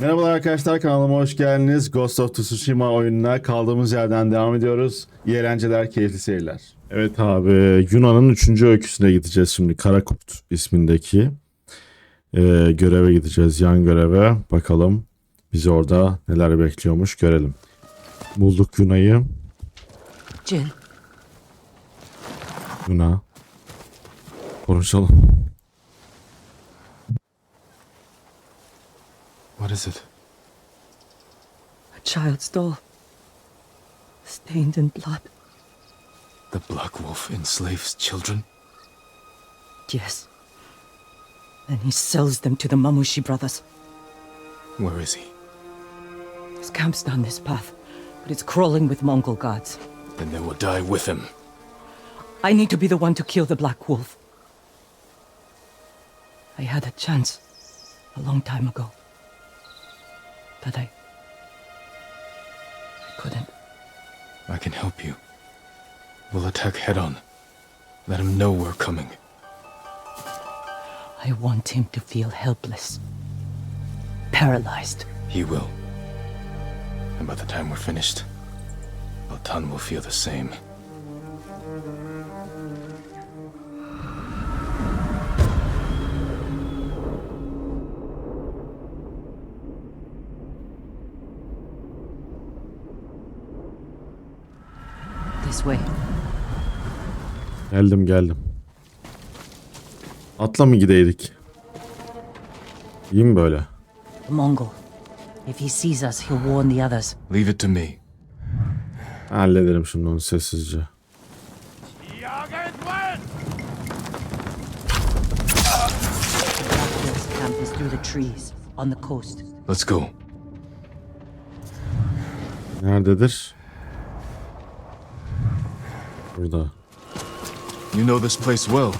Merhabalar arkadaşlar kanalıma hoş geldiniz. Ghost of Tsushima oyununa kaldığımız yerden devam ediyoruz. İyi eğlenceler, keyifli seyirler. Evet abi Yunan'ın 3. öyküsüne gideceğiz şimdi. Karakurt ismindeki ee, göreve gideceğiz. Yan göreve. Bakalım bizi orada neler bekliyormuş görelim. Bulduk Yuna'yı. Jill, Yuna. Konuşalım. What is it? a child's doll. Stained in blood. The Black Wolf enslaves children? Yes. And he sells them to the Mamushi brothers. Where is he? His camp's down this path, but it's crawling with Mongol guards. Then they will die with him. I need to be the one to kill the Black Wolf. I had a chance a long time ago. But I. I couldn't. I can help you. We'll attack head on. Let him know we're coming. I want him to feel helpless. Paralyzed. He will. And by the time we're finished, Altan will feel the same. This way. Geldim geldim. Atla mı gideydik? İyi mi böyle? The Mongol. If he sees us, he'll warn the others. Leave it to me. Hallederim şimdi onu sessizce. Let's go. Nerededir? Burada. You know this place well.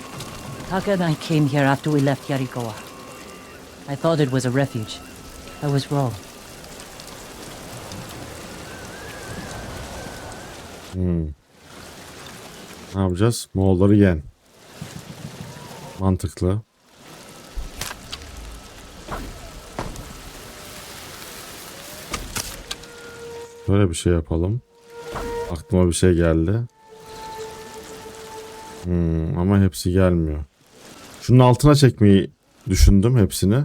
Taka and I came here after we left Yarikawa. I thought it was a refuge. I was wrong. Ne yapacağız? Moğolları yen. Mantıklı. Böyle bir şey yapalım. Aklıma bir şey geldi. Hmm, ama hepsi gelmiyor. Şunun altına çekmeyi düşündüm hepsini.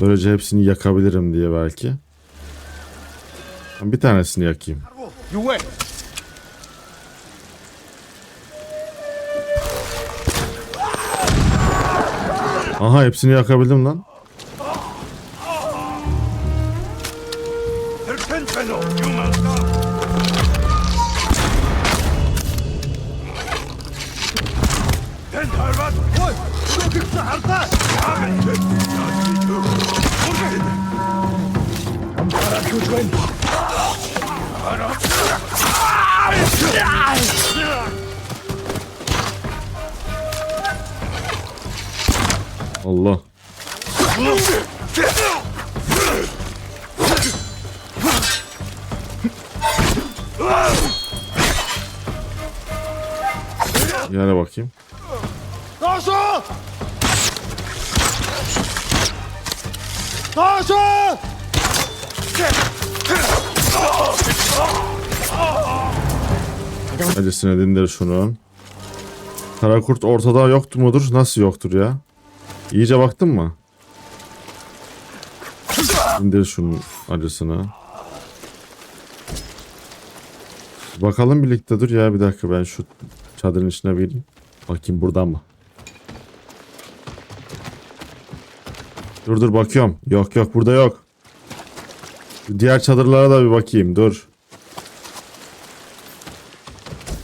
Böylece hepsini yakabilirim diye belki. Bir tanesini yakayım. Aha hepsini yakabildim lan. Ten Harvat, oi! Kıksa harta! Ahmet, Yazgi tu. Burada. Ampara küçwen. Allah. Yere bakayım. Nasu! Nasu! Acısını dindir şunu. Karakurt ortada yoktu mudur? Nasıl yoktur ya? İyice baktın mı? İndir şunun acısını. Bakalım birlikte dur ya bir dakika ben şu çadırın içine bir bakayım buradan mı? Dur dur bakıyorum. Yok yok burada yok. Diğer çadırlara da bir bakayım dur.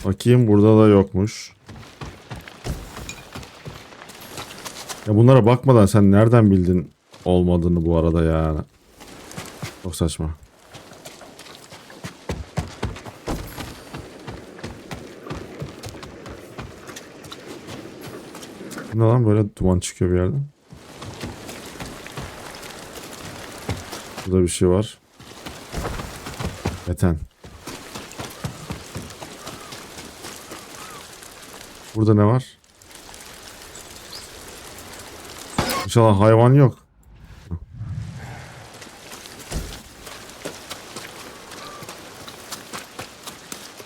Bakayım burada da yokmuş. Ya bunlara bakmadan sen nereden bildin olmadığını bu arada ya? Çok saçma. Ne lan böyle duman çıkıyor bir yerden? Şurada bir şey var. Eten. Burada ne var? İnşallah hayvan yok.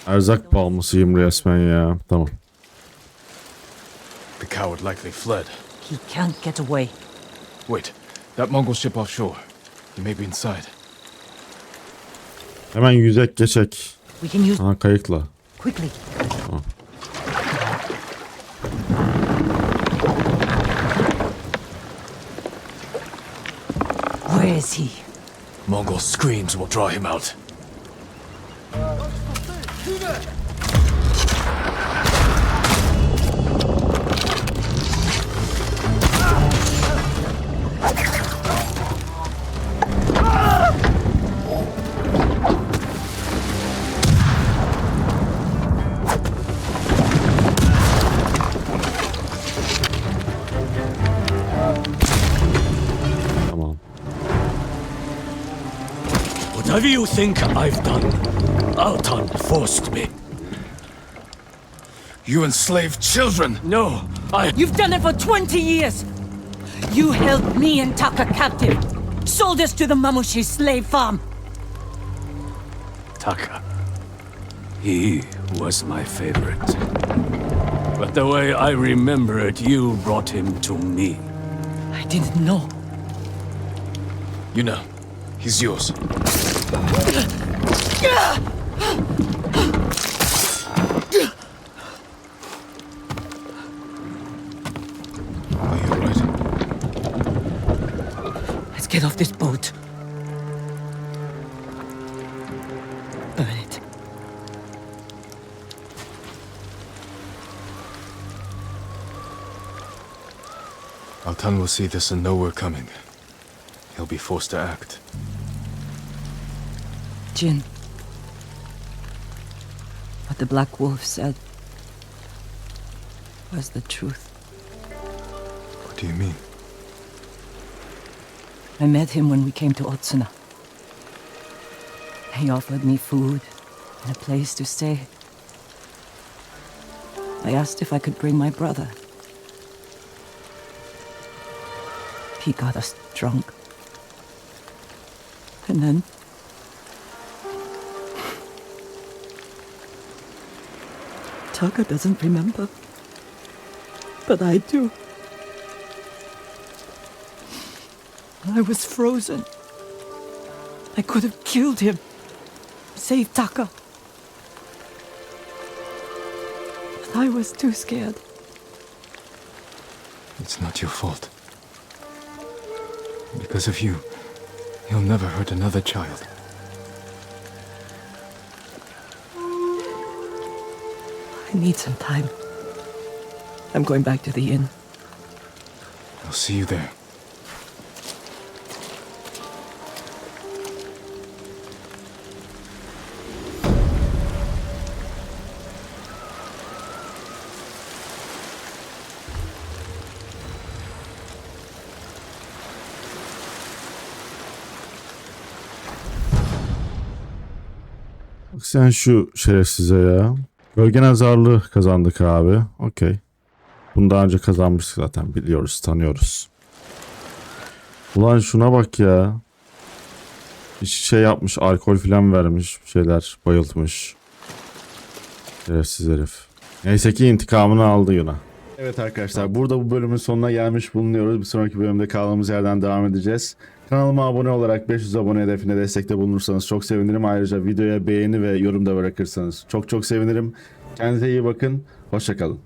Erzak bağımlısıyım resmen ya. Tamam. The coward likely fled. He can't get away. Wait, that Mongol ship offshore. He may be inside. Hemen yüzek geçek. We can use Ha kayıkla. quickly. Where is he? Mongol screams will draw him out. Whatever you think I've done, Altan forced me. You enslaved children! No, I. You've done it for 20 years! You held me and Taka captive, sold us to the Mamushi slave farm. Taka. He was my favorite. But the way I remember it, you brought him to me. I didn't know. You know, he's yours. Are you alright? Let's get off this boat. Burn it. Altan will see this and know we're coming. He'll be forced to act. Jin. What the Black Wolf said was the truth. What do you mean? I met him when we came to Otsuna. He offered me food and a place to stay. I asked if I could bring my brother. He got us drunk. And then. Taka doesn't remember. But I do. I was frozen. I could have killed him. Saved Taka. But I was too scared. It's not your fault. Because of you, he'll never hurt another child. I need some time. I'm going back to the inn. I'll see you there. Bak sen şu şerefsize ya. Gölge nazarlığı kazandık abi. Okey. Bunu daha önce kazanmıştık zaten. Biliyoruz, tanıyoruz. Ulan şuna bak ya. Bir şey yapmış, alkol falan vermiş. Bir şeyler bayıltmış. Şerefsiz herif. Neyse ki intikamını aldı Yuna. Evet arkadaşlar burada bu bölümün sonuna gelmiş bulunuyoruz. Bir sonraki bölümde kaldığımız yerden devam edeceğiz. Kanalıma abone olarak 500 abone hedefine destekte bulunursanız çok sevinirim. Ayrıca videoya beğeni ve yorum da bırakırsanız çok çok sevinirim. Kendinize iyi bakın. Hoşçakalın.